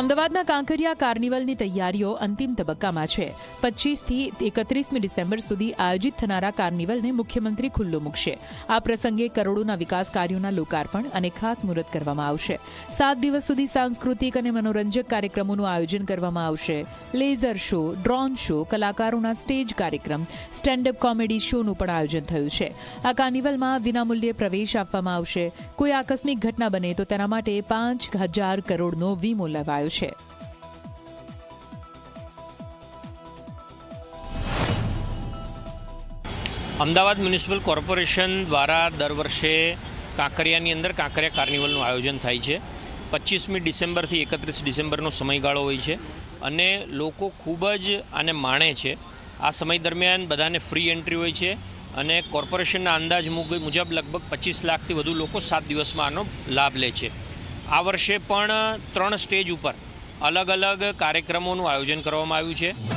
અમદાવાદના કાંકરિયા કાર્નિવલની તૈયારીઓ અંતિમ તબક્કામાં છે. પચીસથી એકત્રીસમી ડિસેમ્બર સુધી આયોજિત થનારા કાર્નિવલને મુખ્યમંત્રી ખુલ્લો મૂકશે. આ પ્રસંગે કરોડોના વિકાસ કાર્યોના લોકાર્પણ અને ખાતમુહૂર્ત કરવામાં આવશે. સાત દિવસ સુધી સાંસ્કૃતિક અને મનોરંજક કાર્યક્રમોનું આયોજન કરવામાં આવશે. લેઝર શો, ડ્રોન શો, કલાકારોના સ્ટેજ કાર્યક્રમ, સ્ટેન્ડઅપ કોમેડી શોનું પણ આયોજન થયું છે. આ કાર્નિવલમાં વિનામૂલ્યે પ્રવેશ આપવામાં આવશે. કોઈ આકસ્મિક ઘટના બને તો તેના માટે પાંચ હજાર કરોડનો વીમો લેવાયો છે. અમદાવાદ મ્યુનિસિપલ કોર્પોરેશન દ્વારા દર વર્ષે કાંકરિયાની અંદર કાંકરિયા કાર્નિવલનું આયોજન થાય છે. પચીસમી ડિસેમ્બરથી એકત્રીસ ડિસેમ્બરનો સમયગાળો હોય છે અને લોકો ખૂબ જ આને માણે છે. આ સમય દરમિયાન બધાને ફ્રી એન્ટ્રી હોય છે અને કોર્પોરેશનના અંદાજ મુજબ લગભગ પચીસ લાખથી વધુ લોકો સાત દિવસમાં આનો લાભ લે છે. આ વર્ષે પણ ત્રણ સ્ટેજ ઉપર અલગ અલગ કાર્યક્રમોનું આયોજન કરવામાં આવ્યું છે.